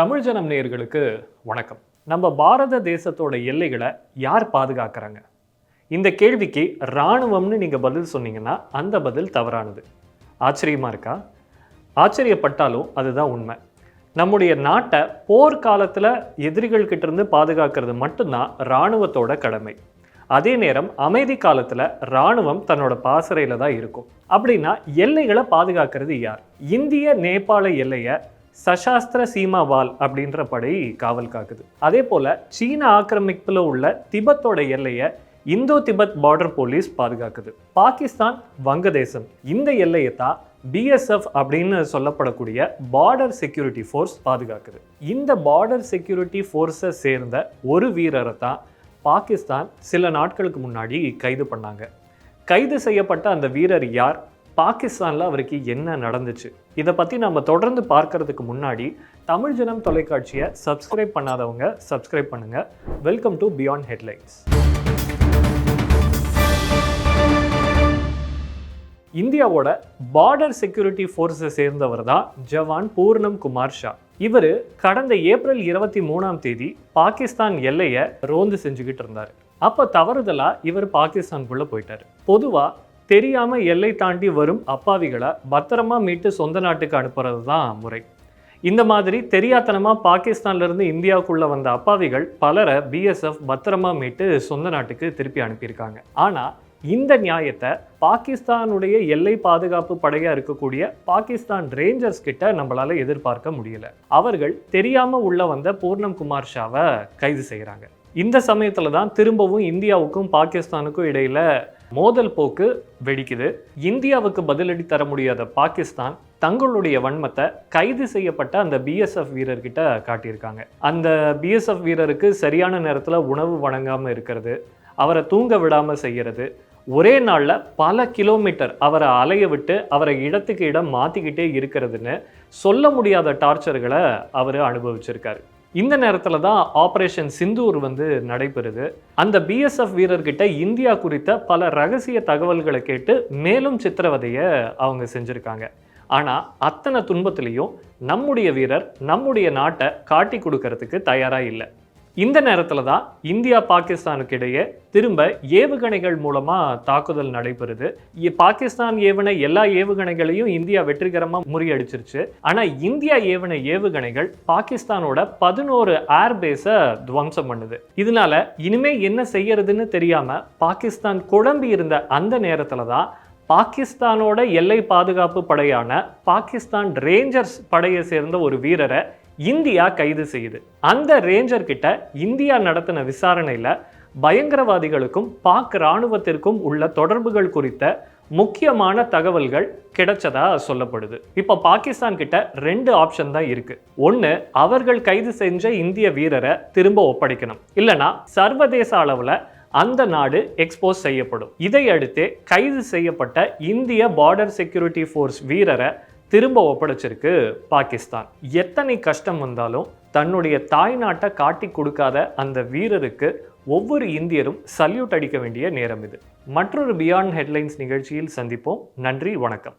தமிழ் ஜனம் நேயர்களுக்கு வணக்கம். நம்ம பாரத தேசத்தோட எல்லைகளை யார் பாதுகாக்கிறாங்க? இந்த கேள்விக்கு இராணுவம்னு நீங்கள் பதில் சொன்னீங்கன்னா அந்த பதில் தவறானது. ஆச்சரியமாக இருக்கா? ஆச்சரியப்பட்டாலும் அதுதான் உண்மை. நம்முடைய நாட்டை போர்க்காலத்தில் எதிரிகள் கிட்டேருந்து பாதுகாக்கிறது மட்டும்தான் இராணுவத்தோட கடமை. அதே நேரம் அமைதி காலத்தில் இராணுவம் தன்னோட பாசறையில் தான் இருக்கும். அப்படின்னா எல்லைகளை பாதுகாக்கிறது யார்? இந்திய நேபாள எல்லையை சசாஸ்திர சீமாவால் அப்படின்ற படை காவல் காக்குது. அதே போல் சீன ஆக்கிரமிப்பில் உள்ள திபெத்தோட எல்லையை இந்தோ திபெத் பார்டர் போலீஸ் பாதுகாக்குது. பாகிஸ்தான் வங்கதேசம் இந்த எல்லையை தான் பிஎஸ்எஃப் அப்படின்னு சொல்லப்படக்கூடிய பார்டர் செக்யூரிட்டி ஃபோர்ஸ் பாதுகாக்குது. இந்த பார்டர் செக்யூரிட்டி ஃபோர்ஸை சேர்ந்த ஒரு வீரரை தான் பாகிஸ்தான் சில நாட்களுக்கு முன்னாடி கைது பண்ணாங்க. கைது செய்யப்பட்ட அந்த வீரர் யார்? பாகிஸ்தானில் அவருக்கு என்ன நடந்துச்சு? இதை பற்றி நம்ம தொடர்ந்து பார்க்கறதுக்கு முன்னாடி தமிழ் ஜனம் தொலைக்காட்சியை சப்ஸ்கிரைப் பண்ணாதவங்க சப்ஸ்கிரைப் பண்ணுங்கள் வெல்கம் டு பியாண்ட் ஹெட்லைன்ஸ் இந்தியாவோட பார்டர் செக்யூரிட்டி ஃபோர்ஸை சேர்ந்தவர் தான் ஜவான் பூர்ணம் குமார் ஷா. இவர் கடந்த ஏப்ரல் இருபத்தி மூணாம் தேதி பாகிஸ்தான் எல்லையை ரோந்து செஞ்சுக்கிட்டு இருந்தார். அப்போ தவறுதலாக இவர் பாகிஸ்தானுக்குள்ளே போயிட்டார். பொதுவாக தெரியாமல் எல்லை தாண்டி வரும் அப்பாவிகளை பத்திரமா மீட்டு சொந்த நாட்டுக்கு அனுப்புறது தான் முறை. இந்த மாதிரி தெரியாத்தனமாக பாகிஸ்தான்லேருந்து இந்தியாவுக்குள்ளே வந்த அப்பாவிகள் பலரை பிஎஸ்எஃப் பத்திரமா மீட்டு சொந்த நாட்டுக்கு திருப்பி அனுப்பியிருக்காங்க. ஆனால் இந்த நியாயத்தை பாகிஸ்தானுடைய எல்லை பாதுகாப்பு படையாக இருக்கக்கூடிய பாகிஸ்தான் ரேஞ்சர்ஸ் கிட்ட நம்மளால் எதிர்பார்க்க முடியல. அவர்கள் தெரியாமல் உள்ள வந்த பூர்ணம் குமார் ஷாவை கைது செய்கிறாங்க இந்த சமயத்தில் தான் திரும்பவும் இந்தியாவுக்கும் பாகிஸ்தானுக்கும் இடையில் மோதல் போக்கு வெடிக்குது. இந்தியாவுக்கு பதிலடி தர முடியாத பாகிஸ்தான் தங்களுடைய வன்மத்தை கைது செய்யப்பட்ட அந்த பிஎஸ்எஃப் வீரர்கிட்ட காட்டியிருக்காங்க. அந்த பிஎஸ்எஃப் வீரருக்கு சரியான நேரத்தில் உணவு வழங்காமல் இருக்கிறது அவரை தூங்க விடாமல் செய்கிறது ஒரே நாளில் பல கிலோமீட்டர் அவரை அலைய விட்டு அவரை இடத்துக்கு இடம் மாற்றிக்கிட்டே இருக்கிறதுன்னு சொல்ல முடியாத டார்ச்சர்களை அவர் அனுபவிச்சிருக்காரு. இந்த நேரத்தில் தான் ஆப்ரேஷன் சிந்தூர் வந்து நடைபெறுது. அந்த பிஎஸ்எஃப் வீரர்கிட்ட இந்தியா குறித்த பல ரகசிய தகவல்களை கேட்டு மேலும் சித்திரவதையை அவங்க செஞ்சுருக்காங்க. ஆனால் அத்தனை துன்பத்திலையும் நம்முடைய வீரர் நம்முடைய நாட்டை காட்டி கொடுக்கறதுக்கு தயாராக இல்லை. இந்த நேரத்தில் தான் இந்தியா பாகிஸ்தானுக்கு இடையே திரும்ப ஏவுகணைகள் மூலமாக தாக்குதல் நடைபெறுது. பாகிஸ்தான் ஏவன எல்லா ஏவுகணைகளையும் இந்தியா வெற்றிகரமாக முறியடிச்சிருச்சு. ஆனால் இந்தியா ஏவன ஏவுகணைகள் பாகிஸ்தானோட பதினோரு ஏர்பேஸை துவம்சம் பண்ணுது. இதனால இனிமே என்ன செய்யறதுன்னு தெரியாமல் பாகிஸ்தான் குழம்பி இருந்த அந்த நேரத்தில் தான் பாகிஸ்தானோட எல்லை பாதுகாப்பு படையான பாகிஸ்தான் ரேஞ்சர்ஸ் படையை சேர்ந்த ஒரு வீரரை இந்தியா கைது செய்யுது. அந்த ரேஞ்சர் கிட்ட இந்தியா நடத்தின விசாரணையில பயங்கரவாதிகளுக்கும் பாக் இராணுவத்திற்கும் உள்ள தொடர்புகள் குறித்த முக்கியமான தகவல்கள் கிடைச்சதா சொல்லப்படுது. இப்போ பாகிஸ்தான் கிட்ட ரெண்டு ஆப்ஷன் தான் இருக்கு. ஒன்று அவர்கள் கைது செஞ்ச இந்திய வீரரை திரும்ப ஒப்படைக்கணும். இல்லனா சர்வதேச அளவில் அந்த நாடு எக்ஸ்போஸ் செய்யப்படும். இதையடுத்து கைது செய்யப்பட்ட இந்திய பார்டர் செக்யூரிட்டி ஃபோர்ஸ் வீரரை திரும்ப ஒப்படைச்சிருக்கு பாகிஸ்தான். எத்தனை கஷ்டம் வந்தாலும் தன்னுடைய தாய் நாட்டை காட்டி கொடுக்காத அந்த வீரருக்கு ஒவ்வொரு இந்தியரும் சல்யூட் அடிக்க வேண்டிய நேரம் இது. மற்றொரு பியாண்ட் ஹெட்லைன்ஸ் நிகழ்ச்சியில் சந்திப்போம். நன்றி வணக்கம்.